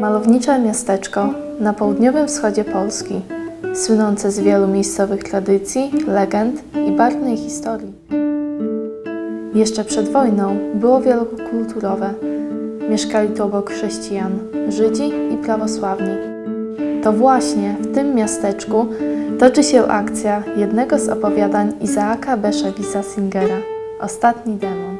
Malownicze miasteczko na południowym wschodzie Polski, słynące z wielu miejscowych tradycji, legend i barwnej historii. Jeszcze przed wojną było wielokulturowe. Mieszkali tu obok chrześcijan, Żydzi i prawosławni. To właśnie w tym miasteczku toczy się akcja jednego z opowiadań Izaaka Beszewisa Singera Ostatni demon.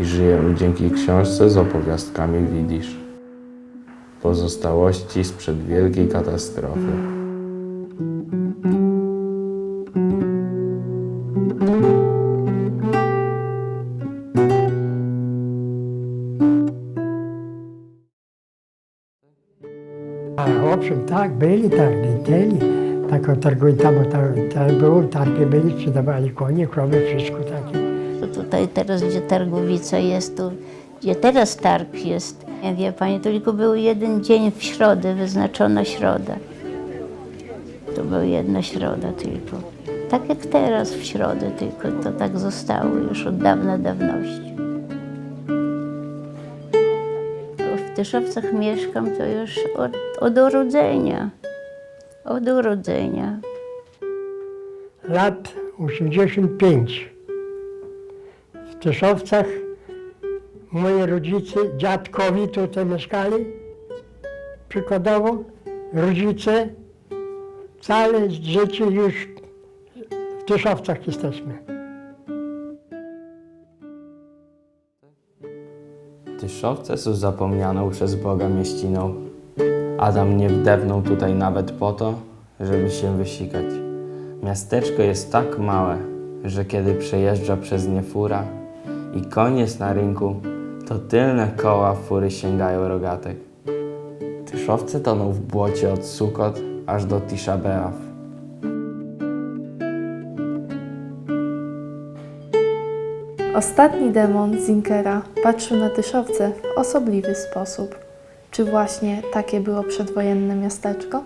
i żyjemy dzięki książce z opowiastkami Widzisz. Pozostałości sprzed wielkiej katastrofy. A owszem, tak, byli tak mieli tak targuń, tam, tam, tam było, targi byli, sprzedawali konie, krowy, wszystko takie. Tutaj teraz, gdzie targowica jest, tu, gdzie teraz targ jest, nie wie pani, to tylko był jeden dzień w środę, wyznaczona środa. To była jedna środa tylko. Tak jak teraz w środę, tylko to tak zostało już od dawna dawności. W Tyszowcach mieszkam to już od, od urodzenia. Od urodzenia. Lat 85. Tyszowcach moi rodzice, dziadkowi tutaj mieszkali. Przykładowo, rodzice, całe życie już w Tyszowcach jesteśmy. Tyszowce są zapomnianą przez Boga mieściną. Adam nie wdepnął tutaj nawet po to, żeby się wysikać. Miasteczko jest tak małe, że kiedy przejeżdża przez nie fura i koniec na rynku, to tylne koła fury sięgają rogatek. Tyszowce toną w błocie od Sukot aż do Tisza Beaw. Ostatni demon Zinkera patrzył na Tyszowce w osobliwy sposób. Czy właśnie takie było przedwojenne miasteczko?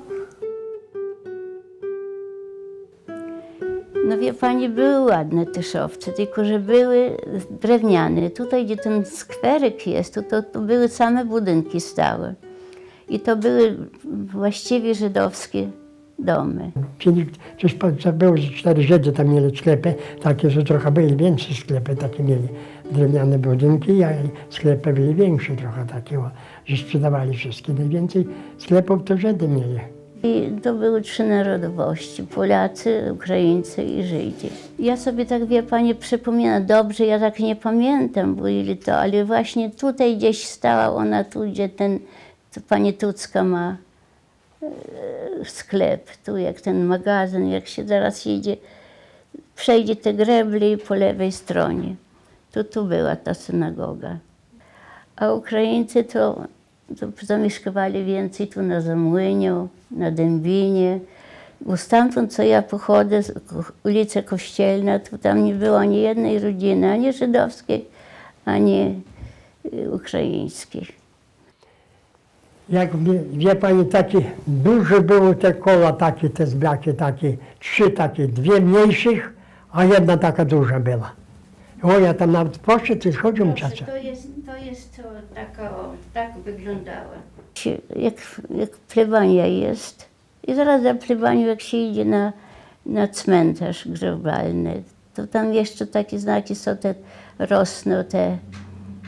No wie pani, były ładne tyszowce, tylko że były drewniane. Tutaj, gdzie ten skwerek jest, to, to, to były same budynki stałe. I to były właściwie żydowskie domy. Czyli coś było, że cztery Żydy tam mieli sklepy, takie, że trochę byli większe sklepy, takie mieli drewniane budynki, a sklepy byli większe trochę takie, że sprzedawali wszystkie. Najwięcej sklepów to Żydy mieli. I to były trzy narodowości, Polacy, Ukraińcy i Żydzi. Ja sobie tak, wie pani, przypominam, dobrze, ja tak nie pamiętam, bo ile to, ale właśnie tutaj gdzieś stała ona, tu gdzie ten, to pani Tucka ma e, sklep, tu jak ten magazyn, jak się zaraz jedzie, przejdzie te greble i po lewej stronie. To tu była ta synagoga. A Ukraińcy to, to zamieszkywali więcej tu na Zamłyniu, na Dębinie. Bo stamtąd, co ja pochodzę, ulica Kościelna, to tam nie było ani jednej rodziny, ani żydowskiej, ani y, ukraińskiej. Jak wie, wie pani, takie duże były te koła, takie te zblaki, takie trzy takie, dwie mniejszych, a jedna taka duża była. O, ja tam nawet poszedł i schodził czasem. Jest, to jest taka, tak wyglądała. Jak, jak plebania jest i zaraz za plebanią, jak się idzie na, na cmentarz grobalny, to tam jeszcze takie znaki są, te rosną te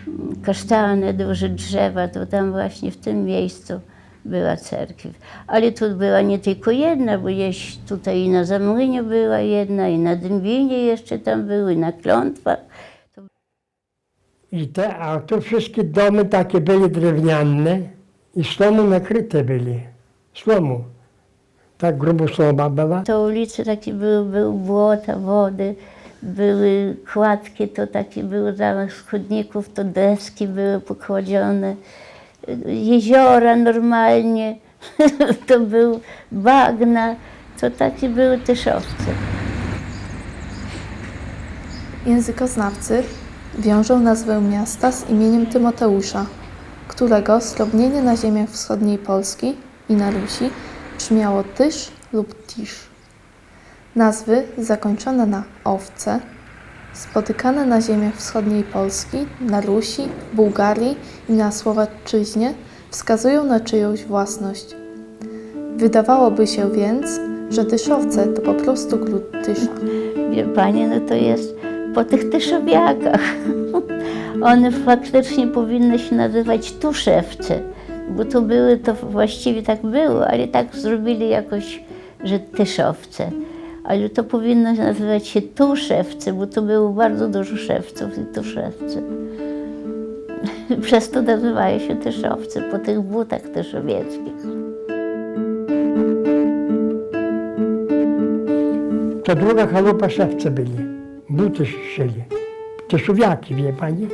mm, kasztany, duże drzewa, to tam właśnie w tym miejscu była cerkiew. Ale tu była nie tylko jedna, bo gdzieś tutaj i na Zamłyniu była jedna, i na Dębinie jeszcze tam były, i na Klątwach. I te, a tu wszystkie domy takie były drewniane i slomu nakryte byli. Slomu. Tak grubo sloma była. To ulice takie były, były błota, wody, były kładki, to takie były zamiast chodników, to deski były pokładzione, jeziora normalnie, to był bagna, to takie były tyszowce. Językoznawcy wiążą nazwę miasta z imieniem Tymoteusza, którego srobnienie na ziemiach wschodniej Polski i na Rusi brzmiało Tysz lub Tisz. Nazwy zakończone na owce, spotykane na ziemiach wschodniej Polski, na Rusi, Bułgarii i na Słowaczyźnie wskazują na czyjąś własność. Wydawałoby się więc, że Tyszowce to po prostu gród Tysza. Wie pani, no to jest po tych tyszowiakach. One faktycznie powinny się nazywać tuszewce, bo to były, to właściwie tak było, ale tak zrobili jakoś, że tyszowce. Ale to powinno nazywać się tuszewce, bo to było bardzo dużo szewców i tuszewce. Przez to nazywają się tyszowce, po tych butach tyszowieckich. To druga chalupa szewce byli. Buty szyli. To szuwiaki, wie pani?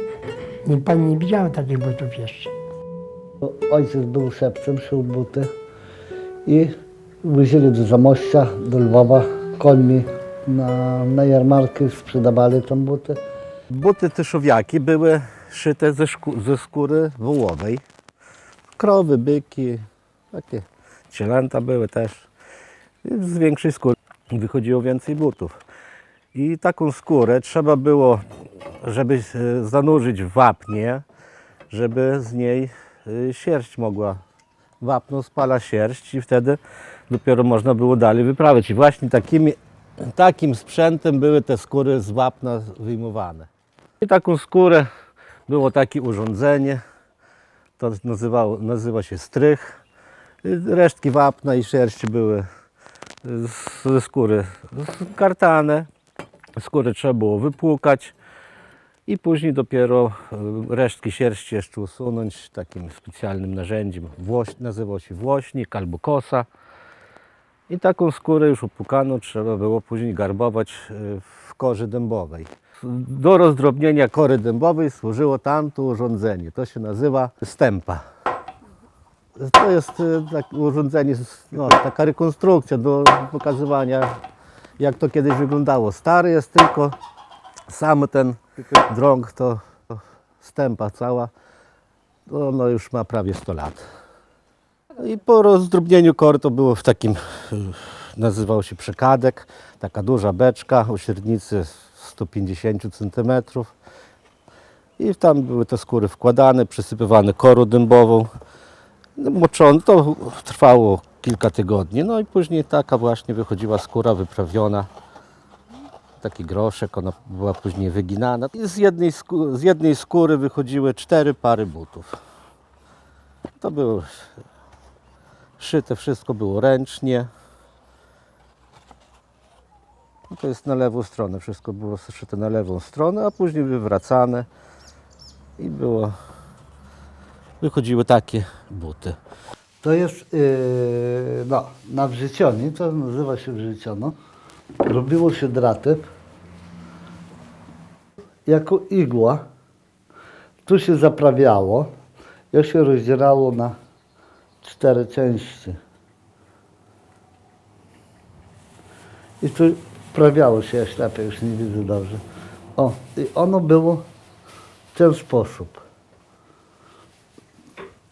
Nie, pani nie widziała takich butów jeszcze. Ojciec był szewcem, szył buty i wozili do Zamościa, do Lwowa końmi na, na jarmarki, sprzedawali tam buty. Buty tyszowiaki były szyte ze, szku, ze skóry wołowej. Krowy, byki, takie cielęta były też. I Z większej skóry wychodziło więcej butów. I taką skórę trzeba było, żeby e, zanurzyć w wapnie, żeby z niej e, sierść mogła. Wapno spala sierść i wtedy dopiero można było dalej wyprawiać. I właśnie takimi, takim sprzętem były te skóry z wapna wyjmowane. I taką skórę było takie urządzenie, to nazywało, nazywa się strych. Resztki wapna i sierści były z- ze skóry kartane. Skórę trzeba było wypłukać i później dopiero y, resztki sierści jeszcze usunąć takim specjalnym narzędziem. Włoś, nazywał się włośnik albo kosa. I taką skórę już upłukaną trzeba było później garbować y, w korzy dębowej. Do rozdrobnienia kory dębowej służyło tamto urządzenie. To się nazywa stępa. To jest y, tak urządzenie, no, taka rekonstrukcja do pokazywania, jak to kiedyś wyglądało. Stary jest tylko sam ten drąg, to stępa cała. To ono już ma prawie 100 lat. I po rozdrobnieniu kory to było w takim, y, nazywał się przekadek, taka duża beczka o średnicy 150 cm. I tam były te skóry wkładane, przysypywane korą dębową. No, Moczone, to trwało kilka tygodni. No i później taka właśnie wychodziła skóra wyprawiona. Taki groszek, ona była później wyginana. I z jednej, skó- z jednej skóry wychodziły cztery pary butów. To było szyte, wszystko było ręcznie. No To jest na lewą stronę, wszystko było szyte na lewą stronę, a później wywracane i było, wychodziły takie buty. To jest yy, no, na wrzecionie, to nazywa się wrzeciono. Robiło się draty jako igła. Tu się zaprawiało, ja się rozdzielało na cztery części. I tu prawiało się, ja ślepy już nie widzę dobrze. O, i ono było w ten sposób.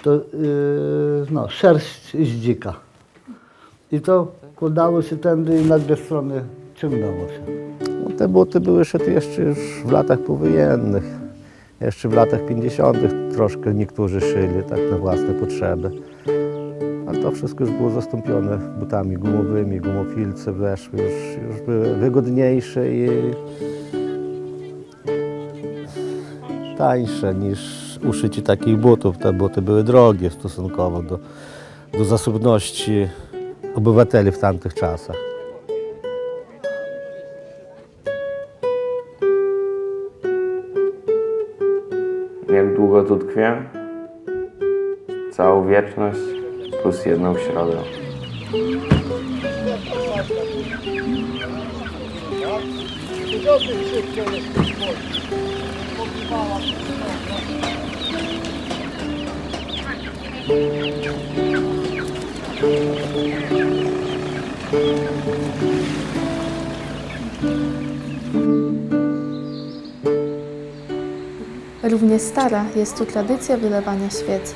To yy, no, sierść z dzika. I to kładało się tędy i na dwie strony ciągnęło się. No, te buty były szyte jeszcze już w latach powojennych. Jeszcze w latach 50. troszkę niektórzy szyli tak na własne potrzeby. Ale to wszystko już było zastąpione butami gumowymi, gumofilce weszły, już, już były wygodniejsze i tańsze niż uszycie takich butów. Te buty były drogie stosunkowo do, do zasobności obywateli w tamtych czasach. Jak długo tu tkwię? Całą wieczność plus jedną środę. Thank you. Równie stara jest tu tradycja wylewania świec.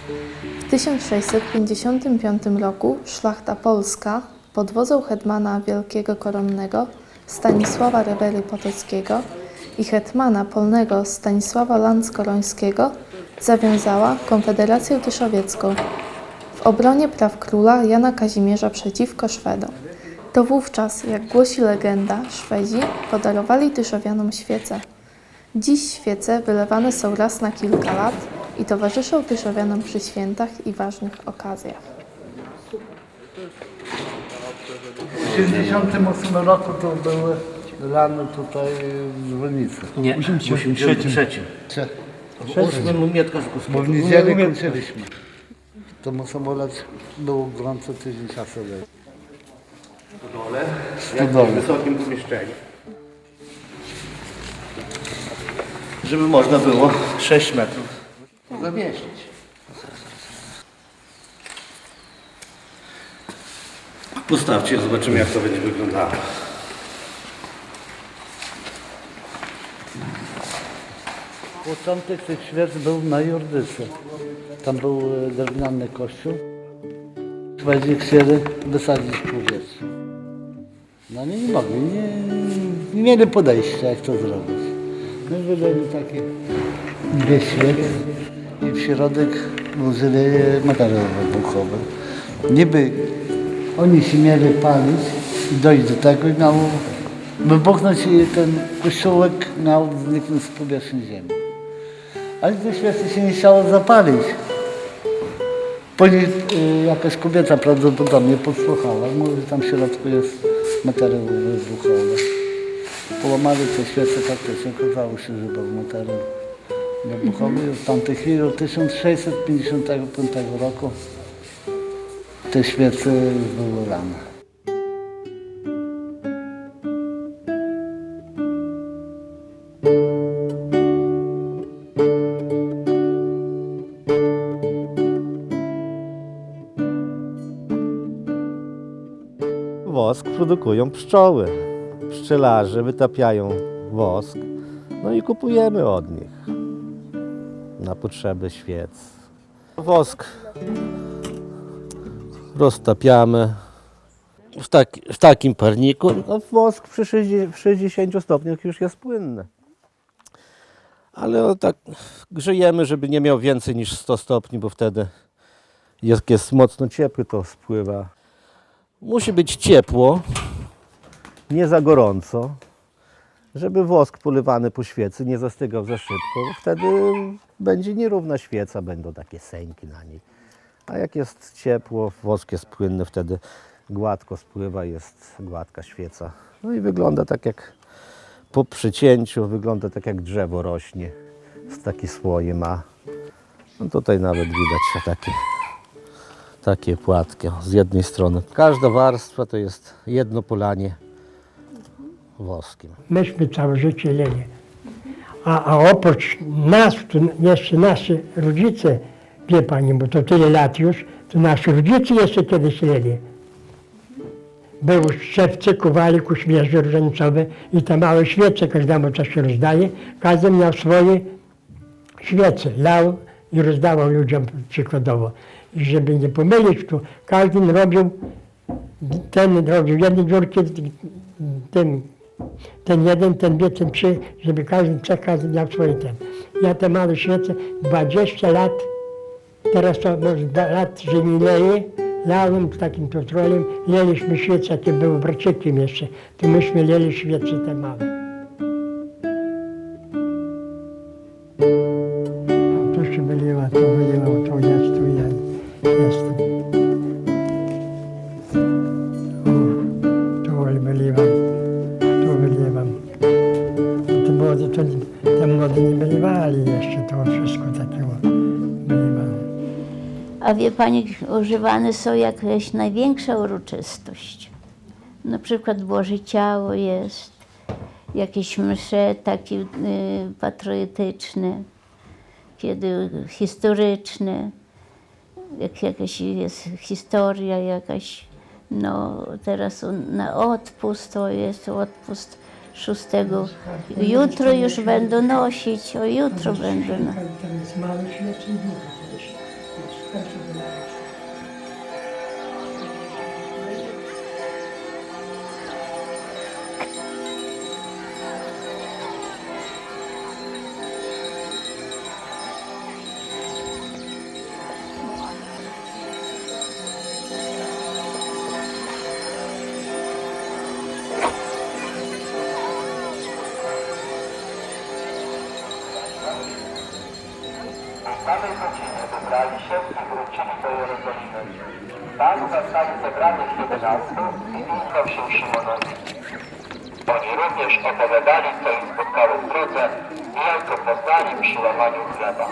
W 1655 roku szlachta polska pod wodzą hetmana wielkiego koronnego Stanisława Rewery Potockiego i hetmana polnego Stanisława Lanckorońskiego zawiązała Konfederację Tyszowiecką w obronie praw króla Jana Kazimierza przeciwko Szwedom. To wówczas, jak głosi legenda, Szwedzi podarowali Tyszowianom świece. Dziś świece wylewane są raz na kilka lat i towarzyszą Tyszowianom przy świętach i ważnych okazjach. W 1988 roku to były lane tutaj dzwonnice. Nie, 83. Ósmym Mietka Bo w niedzielę kończyliśmy. To samolot był gorąco tydzień czasu. Jak w wysokim pomieszczeniu. Żeby można było 6 metrów zamieścić. Postawcie, zobaczymy jak to będzie wyglądało. Początek tych świec był na Jordyce. Tam był e, drewniany kościół. Szwedzi chcieli wysadzić powietrzu. No ale nie mogli, nie, nie mieli podejścia jak to zrobić. My wydali takie dwie świece i w środek włożyli materiał wybuchowy. Niby oni się mieli palić i dojść do tego i miał wybuchnąć i ten kościółek miał zniknąć z powierzchni ziemi. Ale te świece się nie chciało zapalić. Później y, jakaś kobieta prawdopodobnie podsłuchała, mówi, tam w środku jest materiał wybuchowy. Połamali te świece faktycznie, okazało się, że był materiał wybuchowy. W tamtej chwili od 1655 roku te świece były rane. Wosk produkują pszczoły. Pszczelarze wytapiają wosk, no i kupujemy od nich na potrzeby świec. Wosk roztapiamy w, tak, w takim parniku. No, wosk przy 60, w 60 stopniach już jest płynny. Ale no, tak grzejemy, żeby nie miał więcej niż 100 stopni, bo wtedy jak jest mocno ciepły, to spływa Musi być ciepło, nie za gorąco, żeby wosk polewany po świecy nie zastygał za szybko. Wtedy będzie nierówna świeca, będą takie sęki na niej. A jak jest ciepło, wosk jest płynny, wtedy gładko spływa, jest gładka świeca. No i wygląda tak jak po przycięciu, wygląda tak jak drzewo rośnie, z takie słoje ma. No tutaj nawet widać takie takie płatki z jednej strony. Każda warstwa to jest jedno polanie woskiem. Myśmy całe życie leli. A, a oprócz nas, to jeszcze nasi rodzice, wie pani, bo to tyle lat już, to nasi rodzice jeszcze kiedyś leli. Były szczepce, kowali ku świeże różańcowe i te małe świece każdemu co się rozdaje. Każdy miał swoje świece, lał i rozdawał ludziom przykładowo. Żeby nie pomylić, to każdy robił, ten robił jedne dziurki, ten ten jeden, ten dwie, ten trzy, żeby każdy, każdy miał swoje ten. Ja te małe świece, 20 lat, teraz to może lat, że nie leję, lałem z takim petrolem, leliśmy świece, jakie były braczykiem jeszcze, to myśmy leli świece te małe. A wie pani, używane są jakieś największa uroczystość. Na przykład Boże Ciało jest, jakieś msze takie y, patriotyczne, kiedy historyczne, jak jakaś jest historia jakaś, no teraz na odpust to jest odpust 6. Jutro już będą nosić, o jutro będą. Tam jest mały Tam zastali zebranych jedenastu i uznał się Szymonowi. Oni również opowiadali, co ich spotkało w drodze i jak go poznali przy łamaniu chleba.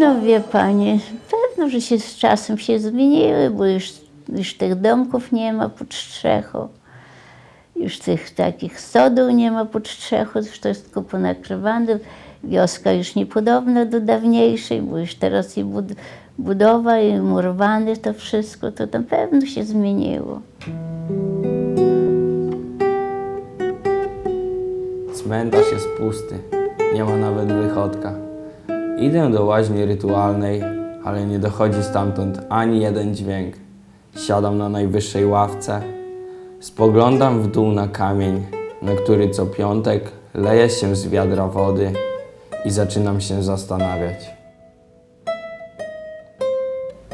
No wie pani, pewno, że się z czasem się zmieniły, bo już, już tych domków nie ma pod strzechą. Już tych takich stodół nie ma pod strzechą, tylko ponakrywane. Wioska już niepodobna do dawniejszej, bo już teraz i bud budowa, i murowane to wszystko, to na pewno się zmieniło. Cmentarz jest pusty, nie ma nawet wychodka. Idę do łaźni rytualnej, ale nie dochodzi stamtąd ani jeden dźwięk. Siadam na najwyższej ławce, spoglądam w dół na kamień, na który co piątek leje się z wiadra wody i zaczynam się zastanawiać.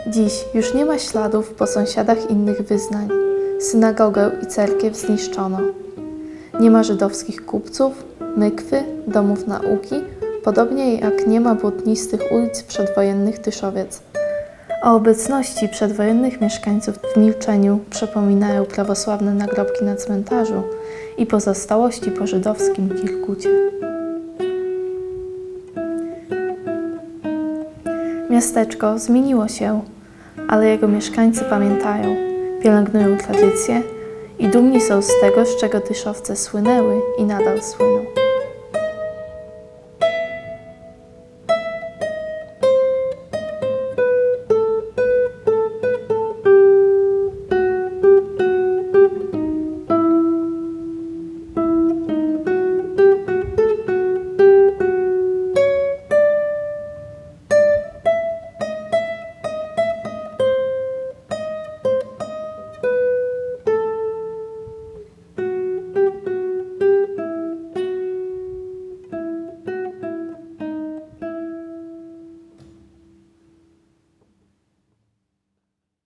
Dziś już nie ma śladów po sąsiadach innych wyznań. Synagogę i cerkiew zniszczono. Nie ma żydowskich kupców, mykwy, domów nauki, podobnie jak nie ma błotnistych ulic przedwojennych Tyszowiec. O obecności przedwojennych mieszkańców w milczeniu przypominają prawosławne nagrobki na cmentarzu i pozostałości po żydowskim Kirkucie. Miasteczko zmieniło się, ale jego mieszkańcy pamiętają, pielęgnują tradycje i dumni są z tego, z czego Tyszowce słynęły i nadal słyną.